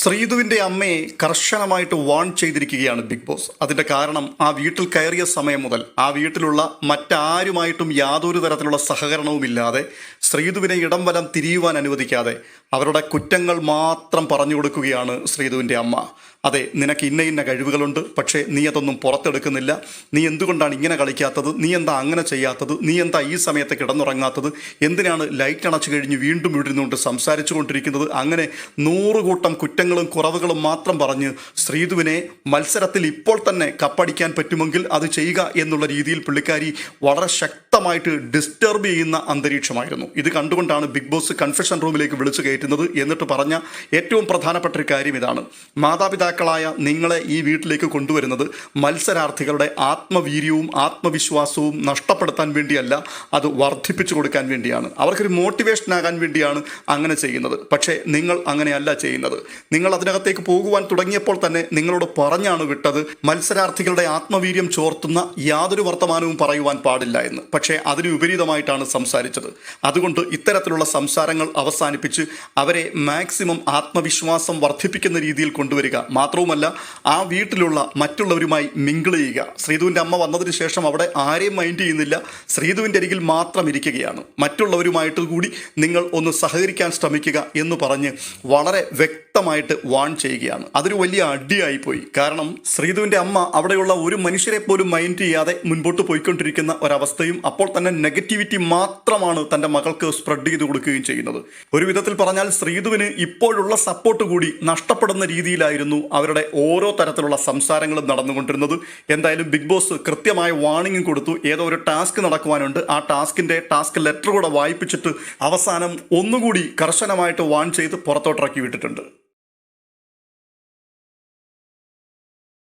ശ്രീധുവിന്റെ അമ്മയെ കർശനമായിട്ട് വാൺ ചെയ്തിരിക്കുകയാണ് ബിഗ് ബോസ് അതിന്റെ കാരണം ആ വീട്ടിൽ കയറിയ സമയം മുതൽ ആ വീട്ടിലുള്ള മറ്റാരുമായിട്ടും യാതൊരു തരത്തിലുള്ള സഹകരണവുമില്ലാതെ ശ്രീധുവിനെ ഇടം വലം തിരിയുവാൻ അനുവദിക്കാതെ അവരുടെ കുറ്റങ്ങൾ മാത്രം പറഞ്ഞു കൊടുക്കുകയാണ് ശ്രീധുവിന്റെ അമ്മ. അതെ നിനക്ക് ഇന്ന ഇന്ന കഴിവുകളുണ്ട് പക്ഷേ നീ അതൊന്നും പുറത്തെടുക്കുന്നില്ല. നീ എന്തുകൊണ്ടാണ് ഇങ്ങനെ കളിക്കാത്തത്? നീ എന്താ അങ്ങനെ ചെയ്യാത്തത്? നീ എന്താ ഈ സമയത്ത് കിടന്നുറങ്ങാത്തത്? എന്തിനാണ് ലൈറ്റ് അണച്ചു കഴിഞ്ഞ് വീണ്ടും ഇരുന്നുകൊണ്ട് സംസാരിച്ചു കൊണ്ടിരിക്കുന്നത് അങ്ങനെ നൂറുകൂട്ടം കുറ്റങ്ങളും കുറവുകളും മാത്രം പറഞ്ഞ് ശ്രീധുവിനെ മത്സരത്തിൽ ഇപ്പോൾ തന്നെ കപ്പടിക്കാൻ പറ്റുമെങ്കിൽ അത് ചെയ്യുക എന്നുള്ള രീതിയിൽ പുള്ളിക്കാരി വളരെ ശക്തമായിട്ട് ഡിസ്റ്റർബ് ചെയ്യുന്ന അന്തരീക്ഷമായിരുന്നു. ഇത് കണ്ടുകൊണ്ടാണ് ബിഗ് ബോസ് കൺഫെഷൻ റൂമിലേക്ക് വിളിച്ചു കയറ്റുന്നത് എന്നിട്ട് പറഞ്ഞ ഏറ്റവും പ്രധാനപ്പെട്ട ഒരു കാര്യം ഇതാണ്. മാതാപിതാക്കളായ നിങ്ങളെ ഈ വീട്ടിലേക്ക് കൊണ്ടുവരുന്നത് മത്സരാർത്ഥികളുടെ ആത്മവീര്യവും ആത്മവിശ്വാസവും നഷ്ടപ്പെടുത്താൻ വേണ്ടിയല്ല അത് വർദ്ധിപ്പിച്ചു കൊടുക്കാൻ വേണ്ടിയാണ്. അവർക്കൊരു മോട്ടിവേഷൻ ആകാൻ വേണ്ടിയാണ് അങ്ങനെ ചെയ്യുന്നത്. പക്ഷേ നിങ്ങൾ അങ്ങനെയല്ല ചെയ്യുന്നത്. നിങ്ങൾ അതിനകത്തേക്ക് പോകുവാൻ തുടങ്ങിയപ്പോൾ തന്നെ നിങ്ങളോട് പറഞ്ഞാണ് വിട്ടത്. മത്സരാർത്ഥികളുടെ ആത്മവീര്യം ചോർത്തുന്ന യാതൊരു വർത്തമാനവും പറയുവാൻ പാടില്ല എന്ന്. പക്ഷേ അതിന് വിപരീതമായിട്ടാണ് സംസാരിച്ചത്. അതുകൊണ്ട് ഇത്തരത്തിലുള്ള സംസാരങ്ങൾ അവസാനിപ്പിച്ച് അവരെ മാക്സിമം ആത്മവിശ്വാസം വർദ്ധിപ്പിക്കുന്ന രീതിയിൽ കൊണ്ടുവരിക. മാത്രവുമല്ല ആ വീട്ടിലുള്ള മറ്റുള്ളവരുമായി മിങ്കിൾ ചെയ്യുക. ശ്രീധുവിന്റെ അമ്മ വന്നതിന് ശേഷം അവിടെ ആരെയും മൈൻഡ് ചെയ്യുന്നില്ല. ശ്രീധുവിന്റെ അരികിൽ മാത്രം ഇരിക്കുകയാണ്. മറ്റുള്ളവരുമായിട്ട് കൂടി നിങ്ങൾ ഒന്ന് സഹകരിക്കാൻ ശ്രമിക്കുക എന്ന് പറഞ്ഞ് വളരെ വ്യക്തമായിട്ട് വാൺ ചെയ്യുകയാണ്. അതൊരു വലിയ അടിയായിപ്പോയി. കാരണം ശ്രീധുവിന്റെ അമ്മ അവിടെയുള്ള ഒരു മനുഷ്യരെ പോലും മൈൻഡ് ചെയ്യാതെ മുൻപോട്ട് പോയിക്കൊണ്ടിരിക്കുന്ന ഒരവസ്ഥയും അപ്പോൾ തന്നെ നെഗറ്റിവിറ്റി മാത്രമാണ് തന്റെ മകൾക്ക് സ്പ്രെഡ് ചെയ്ത് കൊടുക്കുകയും ചെയ്യുന്നത്. ഒരു വിധത്തിൽ പറഞ്ഞാൽ ശ്രീധുവിന് ഇപ്പോഴുള്ള സപ്പോർട്ട് കൂടി നഷ്ടപ്പെടുന്ന രീതിയിലായിരുന്നു അവരുടെ ഓരോ തരത്തിലുള്ള സംസാരങ്ങളും നടന്നുകൊണ്ടിരുന്നത്. എന്തായാലും ബിഗ് ബോസ് കൃത്യമായ വാണിംഗും കൊടുത്തു. ഏതോ ഒരു ടാസ്ക് നടക്കുവാനുണ്ട്. ആ ടാസ്കിന്റെ ടാസ്ക് ലെറ്റർ കൂടെ വായിപ്പിച്ചിട്ട് അവസാനം ഒന്നുകൂടി കർശനമായിട്ട് വാൺ ചെയ്ത് പുറത്തോട്ടിറക്കി വിട്ടിട്ടുണ്ട്.